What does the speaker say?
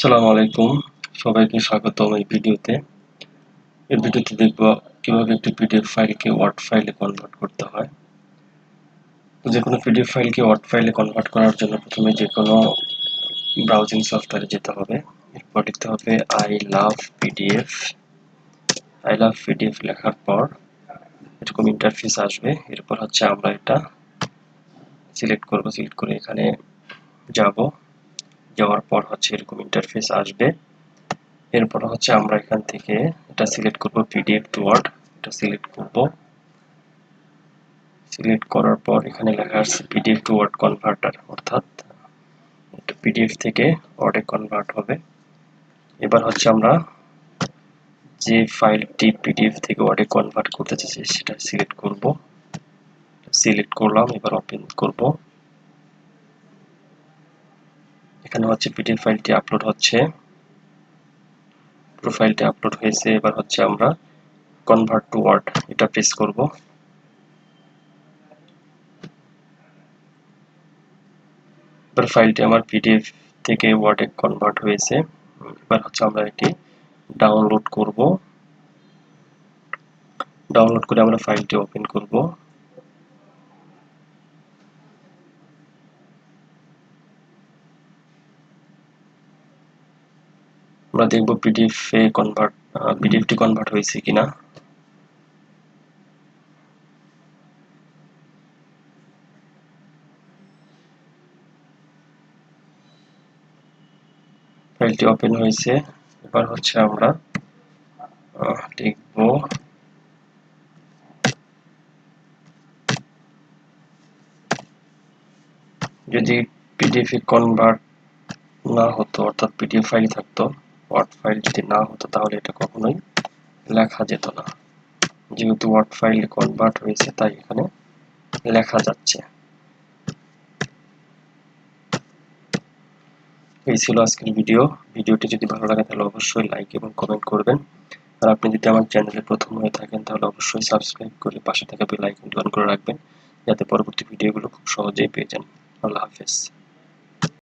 আসসালামু আলাইকুম। সবাইকে স্বাগতম এই ভিডিওতে। এই ভিডিওতে দেখব কীভাবে একটি পিডিএফ ফাইলকে ওয়ার্ড ফাইলে কনভার্ট করতে হয়। যে কোনো পিডিএফ ফাইলকে ওয়ার্ড ফাইলে কনভার্ট করার জন্য প্রথমে যে কোনো ব্রাউজিং সফটওয়্যারে যেতে হবে। এরপর লিখতে হবে I love PDF I love PDF লেখার পর এরকম ইন্টারফেস আসবে। এরপর হচ্ছে আমরা এটা সিলেক্ট করব। সিলেক্ট করে এখানে যাব। যাওয়ার পর হচ্ছে এরকম ইন্টারফেস আসবে। এরপর হচ্ছে আমরা এখান থেকে এটা সিলেক্ট করব পিডিএফ টু ওয়ার্ড এটা সিলেক্ট করব। সিলেক্ট করার পর এখানে লেখা আছে পিডিএফ টু ওয়ার্ড কনভার্টার অর্থাৎ এটা পিডিএফ থেকে ওয়ার্ডে কনভার্ট হবে। এবার হচ্ছে আমরা যে ফাইলটি পিডিএফ থেকে ওয়ার্ডে কনভার্ট করতে চাইছি, সেটা সিলেক্ট করব। সিলেক্ট করলাম, এবার ওপেন করব। এখানে হচ্ছে পিডিএফ ফাইলটি আপলোড হচ্ছে। প্রোফাইলটি আপলোড হয়েছে, এবার হচ্ছে আমরা কনভার্ট টু ওয়ার্ড এটা প্রেস করব। এবার ফাইলটি আমার পিডিএফ থেকে ওয়ার্ডে কনভার্ট হয়েছে। এবার হচ্ছে আমরা এটি ডাউনলোড করব। ডাউনলোড করে আমরা ফাইলটি ওপেন করব। আমরা দেখব পিডিএফ এ কনভার্ট পিডিএফটি কনভার্ট হয়েছে কিনা। ফাইলটি ওপেন হয়েছে। এবার হচ্ছে আমরা লিখব যদি পিডিএফ কনভার্ট না হতো, অর্থাৎ পিডিএফ ফাইল থাকতো ওয়ার্ড ফাইল যদি না হতো তাহলে এটা কখনোই লেখা যেত না। যেহেতু ওয়ার্ড ফাইল কনভার্ট হয়েছে, তাই এখানে লেখা যাচ্ছে। এই ছিল আজকের ভিডিও ভিডিওটি যদি ভালো লাগে তাহলে অবশ্যই লাইক এবং কমেন্ট করবেন। আর আপনি যদি আমার চ্যানেলে প্রথম হয়ে থাকেন, তাহলে অবশ্যই সাবস্ক্রাইব করে পাশে থাকা বেল আইকনটি অন করে রাখবেন, যাতে পরবর্তী ভিডিওগুলো খুব সহজেই পেয়ে যান। আল্লাহ হাফেজ।